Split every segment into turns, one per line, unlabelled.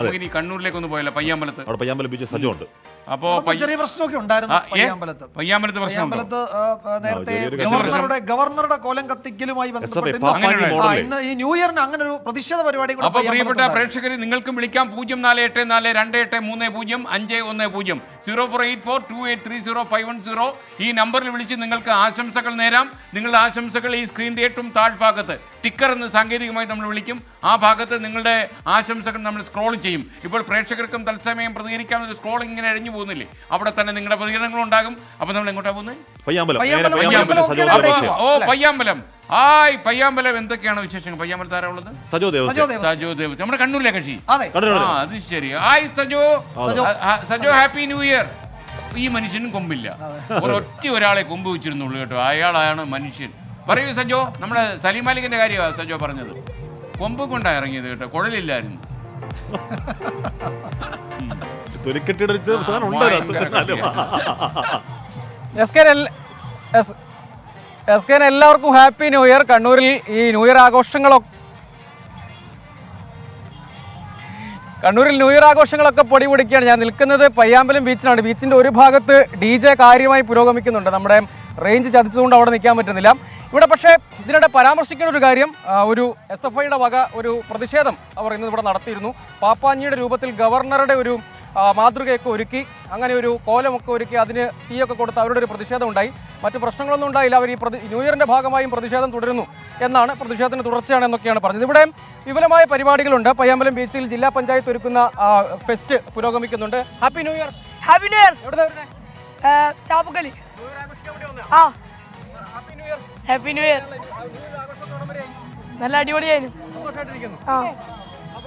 നമുക്ക് ഇനി കണ്ണൂരിലേക്ക് ഒന്ന് പോയല്ലോ പയ്യാമ്പലത്ത്.
അവിടെ പയ്യാമ്പലം ബീച്ച് സജ്ജമുണ്ട്
അപ്പോ
ചെറിയ പ്രശ്നമൊക്കെ ഉണ്ടായിരുന്നു? പയ്യാമ്പലത്ത്.
പയ്യാമ്പലത്ത്
പയ്യാമ്പലത്ത് നേരത്തെ ഗവർണറുടെ ഗവർണറുടെ കോലം കത്തിക്കലുമായി ബന്ധപ്പെട്ട് ഇന്ന് ഈ ന്യൂ ഇയറിന് അങ്ങനെ ഒരു പ്രതിഷേധ പരിപാടി കൂടെ
അപ്പൊ പ്രിയപ്പെട്ട പ്രേക്ഷകർ നിങ്ങൾക്കും വിളിക്കാം. പൂജ്യം നാല് എട്ട് നാല് രണ്ട് എട്ട് മൂന്ന് പൂജ്യം അഞ്ച് ഒന്ന് പൂജ്യം. Zero four eight four two eight three zero five one zero. ഈ നമ്പറിൽ വിളിച്ച് നിങ്ങൾക്ക് ആശംസകൾ നേരാം. നിങ്ങളുടെ ആശംസകൾ ഈ സ്ക്രീനിന്റെ ഏറ്റവും താഴ്ഭാഗത്ത് ടിക്കർ എന്ന് സാങ്കേതികമായി നമ്മൾ വിളിക്കും. ആ ഭാഗത്ത് നിങ്ങളുടെ ആശംസകൾ നമ്മൾ സ്ക്രോൾ ചെയ്യും. ഇപ്പോൾ പ്രേക്ഷകർക്കും തത്സമയം പ്രതികരിക്കാൻ ഒരു സ്ക്രോൾ ഇങ്ങനെ അഴിഞ്ഞു പോകുന്നില്ലേ? അവിടെ തന്നെ നിങ്ങളുടെ പ്രതികരണങ്ങൾ ഉണ്ടാകും. അപ്പൊ നമ്മൾ എങ്ങോട്ടാ പോകുന്നത്. ഓ പയ്യാമ്പലം. ആയ് പയ്യാമ്പലം. എന്തൊക്കെയാണ് വിശേഷങ്ങൾ? പയ്യാമ്പലത്ത് ആരാ ഉള്ളത്?
സജോ
ദേവ് നമ്മുടെ കണ്ണൂരിലെ കക്ഷി.
അതെ.
ആ അത് ശരി. Hi Sajo.
Sajo.
Happy new year. ഈ മനുഷ്യനും കൊമ്പില്ല. ഒരൊറ്റ ഒരാളെ കൊമ്പ് വെച്ചിരുന്നുള്ളൂ കേട്ടോ. അയാളാണ് മനുഷ്യൻ. പറയൂ സജോ. നമ്മുടെ സലീം മാലിക്കിന്റെ കാര്യമാണ് സജോ പറഞ്ഞത്. കൊമ്പ് കൊണ്ടാണ് ഇറങ്ങിയത് കേട്ടോ. കുഴലില്ലായിരുന്നു.
തൊലിക്കെട്ടിയുടെ ഒരു സാധനം ഉണ്ട്
ഭയങ്കര
അതിനകത്ത്.
S K S S K എല്ലാവർക്കും ഹാപ്പി ന്യൂ ഇയർ. കണ്ണൂരിൽ ഈ ന്യൂ ഇയർ ആഘോഷങ്ങളൊക്കെ കണ്ണൂരിൽ ന്യൂ ഇയർ ആഘോഷങ്ങളൊക്കെ പൊടി പൊടിക്കുകയാണ്. ഞാൻ നിൽക്കുന്നത് പയ്യാമ്പലം ബീച്ചിലാണ്. ബീച്ചിന്റെ ഒരു ഭാഗത്ത് ഡി ജെ കാര്യമായി പുരോഗമിക്കുന്നുണ്ട്. നമ്മുടെ റേഞ്ച് ചതിച്ചുകൊണ്ട് അവിടെ നിൽക്കാൻ പറ്റുന്നില്ല. ഇവിടെ പക്ഷേ ഇതിനിടെ പരാമർശിക്കുന്ന ഒരു കാര്യം ആ, ഒരു എസ് എഫ് ഐയുടെ വക ഒരു പ്രതിഷേധം അവർ ഇന്ന് ഇവിടെ നടത്തിയിരുന്നു. പാപ്പാഞ്ഞിയുടെ രൂപത്തിൽ ഗവർണറുടെ ഒരു മാതൃകയൊക്കെ ഒരുക്കി അങ്ങനെ ഒരു കോലമൊക്കെ ഒരുക്കി അതിന് തീയൊക്കെ കൊടുത്ത് അവരുടെ ഒരു പ്രതിഷേധം ഉണ്ടായി മറ്റു പ്രശ്നങ്ങളൊന്നും ഉണ്ടായില്ല. അവർ ഈ പ്രതി ന്യൂ ഇയറിന്റെ ഭാഗമായും പ്രതിഷേധം തുടരുന്നു എന്നാണ് പ്രതിഷേധത്തിന് തുടർച്ചയാണ് എന്നൊക്കെയാണ് പറഞ്ഞത്. ഇവിടെ വിപുലമായ പരിപാടികളുണ്ട്. പയ്യാമ്പലം ബീച്ചിൽ ജില്ലാ പഞ്ചായത്ത് ഒരുക്കുന്ന fest പുരോഗമിക്കുന്നുണ്ട്. Happy new year
happy new year
എവിടെ വരുന്നത്
ചാപ്പക്കലി ആ.
ഹാപ്പി ന്യൂ ഇയർ
നല്ല അടിപൊളിയായിരുന്നു. ആ.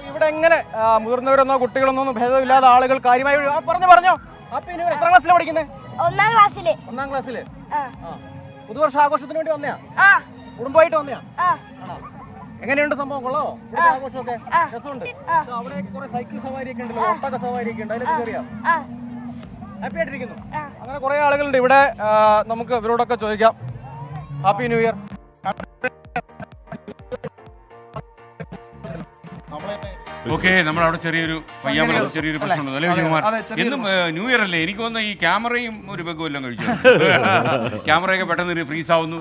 ഇവിടെ എങ്ങനെ മുതിർന്നവരെന്നോ കുട്ടികളെന്നോ ഭേദമില്ലാതെ ആളുകൾ കാര്യമായി പറഞ്ഞു പറഞ്ഞോ. എത്ര ക്ലാസ്സിലാണ് പഠിക്കുന്നത്
ഒന്നാം ക്ലാസ്സിൽ.
ഒന്നാം ക്ലാസ്സിൽ പുതുവർഷ ആഘോഷത്തിന് വേണ്ടി വന്നയാ? കുടുംബമായിട്ട് വന്നയാ? എങ്ങനെയുണ്ട് സംഭവം? കൊള്ളോ ആഘോഷമൊക്കെ രസമുണ്ട്. അവിടെ കുറെ സൈക്കിൾ സവാരിയൊക്കെ ഉണ്ടല്ലോ ഒട്ടക സവാരിയൊക്കെ ഉണ്ട്. അതിലൊക്കെ കയറിയാ ഹാപ്പി ആയിട്ടിരിക്കുന്നു. അങ്ങനെ കുറെ ആളുകളുണ്ട്. ഇവിടെ നമുക്ക് ഇവരോടൊക്കെ ചോദിക്കാം. ഹാപ്പി ന്യൂ ഇയർ
ഓക്കെ നമ്മൾ അവിടെ ചെറിയൊരു പയ്യാമ്പലം ചെറിയൊരു
പ്രശ്നം
പ്രശ്നമുണ്ട്. അല്ലേ വിജയകുമാർ എന്നും ന്യൂ ഇയർ അല്ലേ എനിക്ക് വന്ന ഈ ക്യാമറയും ഒരു ബഗും എല്ലാം കഴിച്ചു. ക്യാമറയൊക്കെ പെട്ടെന്ന് ഫ്രീസ് ആവുന്നു.